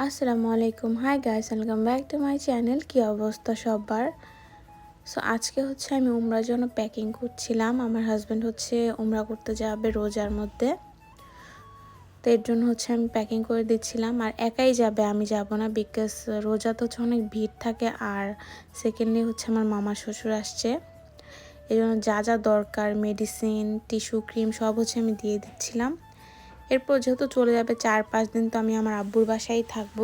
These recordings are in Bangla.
আসসালামু আলাইকুম। Hi guys welcome back to my channel কি অবস্থা সবার? সো আজকে হচ্ছে আমি উমরার জন্য প্যাকিং করছিলাম। আমার হাজব্যান্ড হচ্ছে উমরা করতে যাবে রোজার মধ্যে। তো এর জন্য হচ্ছে আমি প্যাকিং করে দিচ্ছিলাম। আর একাই যাবে, আমি যাব না বিকজ রোজা তো হচ্ছে অনেক ভিড় থাকে। আর সেকেন্ডলি হচ্ছে আমার মামা শ্বশুর আসছে। এই জন্য যা যা দরকার মেডিসিন টিস্যু ক্রিম সব হচ্ছে আমি দিয়ে দিচ্ছিলাম। এরপর যেহেতু চলে যাবে চার পাঁচ দিন, তো আমি আমার আব্বুর বাসায় থাকব।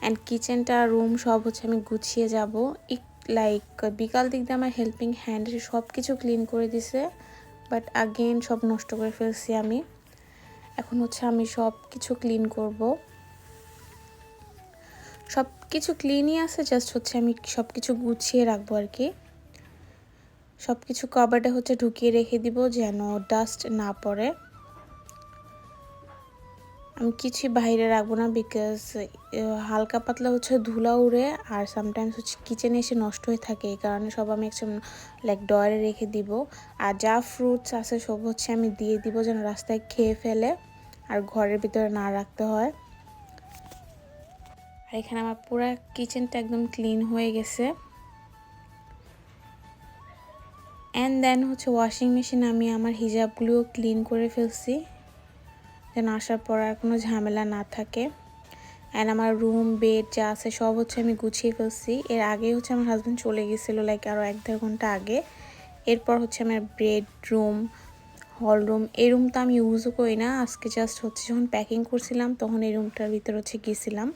অ্যান্ড কিচেনটা রুম সব হচ্ছে আমি গুছিয়ে যাব। লাইক বিকাল দিক দিয়ে আমার হেল্পিং হ্যান্ড সব কিছু ক্লিন করে দিছে। বাট আগেন সব নষ্ট করে ফেলছি আমি। এখন হচ্ছে আমি সব কিছু ক্লিন করব। সব কিছু ক্লিনই আছে জাস্ট হচ্ছে আমি সব কিছু গুছিয়ে রাখব আর কি। সব কিছু কভারটা হচ্ছে ঢুকিয়ে রেখে দিব, যেন ডাস্ট না পড়ে। আমি কিছুই বাইরে রাখব না বিকজ হালকা পাতলা হচ্ছে ধুলা উড়ে আর সামটাইমস হচ্ছে কিচেনে এসে নষ্ট হয়ে থাকে। এই কারণে সব আমি একটা লাইক ডয়ারে রেখে দিব। আর যা ফ্রুটস আছে সব হচ্ছে আমি দিয়ে দিব যেন রাস্তায় খেয়ে ফেলে আর ঘরের ভিতরে না রাখতে হয়। আর এখানে আমার পুরো কিচেনটা একদম ক্লিন হয়ে গেছে। অ্যান্ড দেন হচ্ছে ওয়াশিং মেশিন আমি আমার হিজাবগুলোও ক্লিন করে ফেলছি। যেন আসার পর আর কোনো ঝামেলা না থাকে। অ্যান্ড আমার রুম বেড যা আছে সব হচ্ছে আমি গুছিয়ে ফেলছি। এর আগে হচ্ছে আমার হাজব্যান্ড চলে গেছিল লাইক আরও এক দেড় ঘণ্টা আগে। এরপর হচ্ছে আমার বেডরুম হল রুম এই রুম তো আমি ইউজও করি না। আজকে জাস্ট হচ্ছে যখন প্যাকিং করছিলাম, তখন এই রুমটার ভিতরে হচ্ছে গিয়েছিলাম।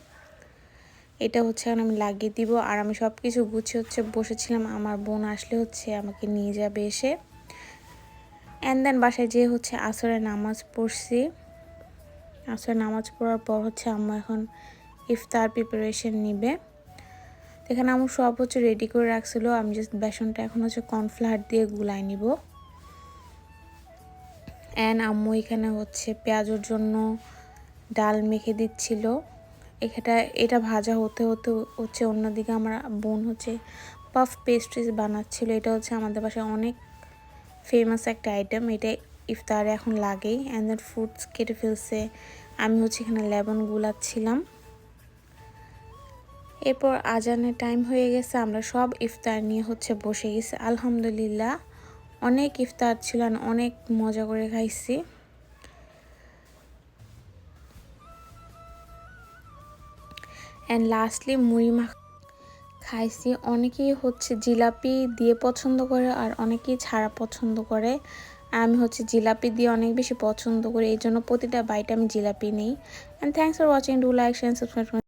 এটা হচ্ছে এখন আমি লাগিয়ে দিব। আর আমি সব কিছু গুছিয়ে হচ্ছে বসেছিলাম। আমার বোন আসলে হচ্ছে আমাকে নিয়ে যাবে এসে। অ্যান্ড দেন বাসায় যেয়ে হচ্ছে আসরে নামাজ পড়ছি। আসলে নামাজ পড়ার পর হচ্ছে আম্মু এখন ইফতার প্রিপারেশন নিবে। এখানে আমার সব হচ্ছে রেডি করে রাখছিল। আমি জাস্ট বেসনটা এখন হচ্ছে কর্নফ্লাওয়ার দিয়ে গুলাই নিব। অ্যান্ড আম্মু এখানে হচ্ছে পেঁয়াজের জন্য ডাল মেখে দিচ্ছিল। এখানটা, এটা ভাজা হতে হতে হচ্ছে অন্যদিকে আমার বোন হচ্ছে পাফ পেস্ট্রিজ বানাচ্ছিল। এটা হচ্ছে আমাদের বাসায় অনেক ফেমাস একটা আইটেম এটা ইফতারে এখন লাগেই অ্যান্ড দেন ফ্রুটস কেটে ফেলছে। আমি হচ্ছে এখানে লেবন গুলাচ্ছিলাম। এরপর আজানের টাইম হয়ে গেছে, আমরা সব ইফতার নিয়ে হচ্ছে বসে গেছি। আলহামদুলিল্লাহ, অনেক ইফতার ছিল অনেক মজা করে খাইছি। অ্যান্ড লাস্টলি মুড়ি মাখ খাইছি। অনেকেই হচ্ছে জিলাপি দিয়ে পছন্দ করে আর অনেকেই ছাড়া পছন্দ করে। আমি হচ্ছে জিলাপি দিয়ে অনেক বেশি পছন্দ করি এই জন্য প্রতিটা বাইট আমি জিলাপি নিই। And thanks for watching do like share subscribe